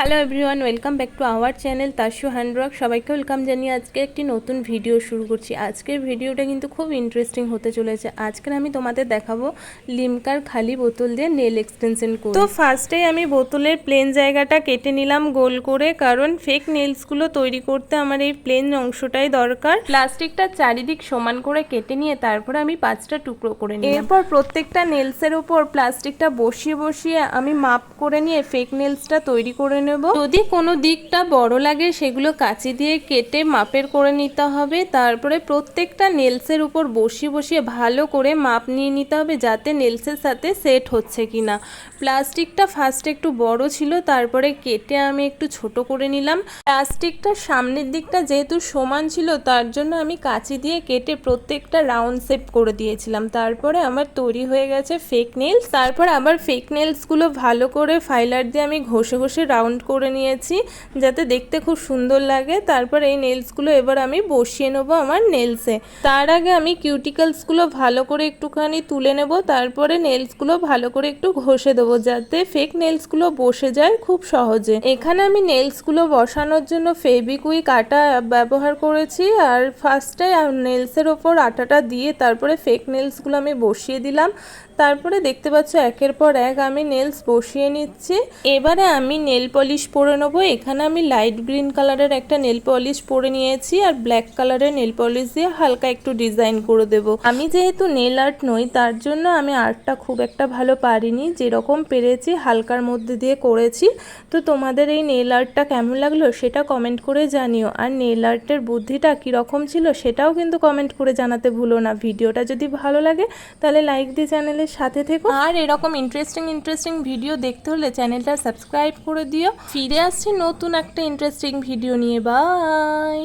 Hello everyone welcome back to our channel Tasu handwork সবাইকে welcome জানিয়ে আজকে একটি নতুন ভিডিও শুরু করছি। আজকের ভিডিওটা কিন্তু খুব ইন্টারেস্টিং হতে চলেছে। আজকের আমি তোমাদের দেখাবো লিমকার খালি বোতল দিয়ে নেল এক্সটেনশন করে। তো ফার্স্টেই আমি বোতলের প্লেন জায়গাটা কেটে নিলাম গোল করে কারণ ফেক নেলসগুলো তৈরি করতে আমার এই প্লেন অংশটাই দরকার। প্লাস্টিকটা চারিদিক সমান করে কেটে নিয়ে তারপরে আমি পাঁচটা টুকরো করে নিই এরপর প্রত্যেকটা নেলসের উপর প্লাস্টিকটা বসিয়ে বসিয়ে আমি মাপ করে নিয়ে ফেক নেলসটা তৈরি করে নেব। যদি কোনো দিকটা বড় লাগে, সেগুলো কাঁচি দিয়ে কেটে মাপের করে নিতে হবে। তারপরে প্রত্যেকটা নেলসের উপর বসিয়ে বসিয়ে ভালো করে মাপ নিয়ে নিতে হবে যাতে নেলসের সাথে সেট হচ্ছে কিনা। প্লাস্টিকটা ফার্স্ট একটু বড় ছিল, তারপরে কেটে আমি একটু ছোট করে নিলাম। প্লাস্টিকটা সামনের দিকটা যেহেতু সমান ছিল, তার জন্য আমি কাঁচি দিয়ে কেটে প্রত্যেকটা রাউন্ড শেপ করে দিয়েছিলাম। তারপরে আমার তৈরি হয়ে গেছে ফেক নেলস তারপর আবার ফেক নেলসগুলো ভালো করে ফাইলার দিয়ে আমি ঘষে ঘষে রাউন্ড করে নিয়েছি, যাতে দেখতে খুব সুন্দর লাগে। তারপর এই নেলসগুলো এবার আমি বসিয়ে নেব আমার নেলসে তার আগে আমি কিউটিকলসগুলো ভালো করে একটুখানি তুলে নেব, তারপরে নেলসগুলো ভালো করে একটু ঘষে দেবো, যাতে ফেক নেলসগুলো বসে যায় খুব সহজে। এখানে আমি নেলসগুলো বসানোর জন্য ফেবিকুইক আটা ব্যবহার করেছি, আর ফার্স্টে নেলসের ওপর আটাটা দিয়ে তারপরে ফেক নেলসগুলো আমি বসিয়ে দিলাম। তারপরে দেখতে পাচ্ছ একের পর এক আমি নেলস বসিয়ে নিচ্ছি। এবারে আমি নেল পলিশ পরে নেব। এখানে আমি লাইট গ্রিন কালারের একটা নেল পলিশ পরে নিয়েছি আর ব্ল্যাক কালারের নেল পলিশ দিয়ে হালকা একটু ডিজাইন করে দেব। আমি যেহেতু নেল আর্ট নই, তার জন্য আমি আর্টটা খুব একটা ভালো পারিনি। যেরকম পেরেছি, হালকার মধ্যে দিয়ে করেছি। তো তোমাদের এই নেল আর্টটা কেমন লাগল সেটা কমেন্ট করে জানিও। আর নেল আর্টের বুদ্ধিটা কীরকম ছিল সেটাও কিন্তু কমেন্ট করে জানাতে ভুলো না। ভিডিওটা যদি ভালো লাগে, তাহলে লাইক দিয়ে চ্যানেলের সাথে থেকো। আর এরকম ইন্টারেস্টিং ইন্টারেস্টিং ভিডিও দেখতে হলে চ্যানেলটা সাবস্ক্রাইব করে দিও। ফিরে আসছি নতুন একটা ইন্টারেস্টিং ভিডিও নিয়ে। বাই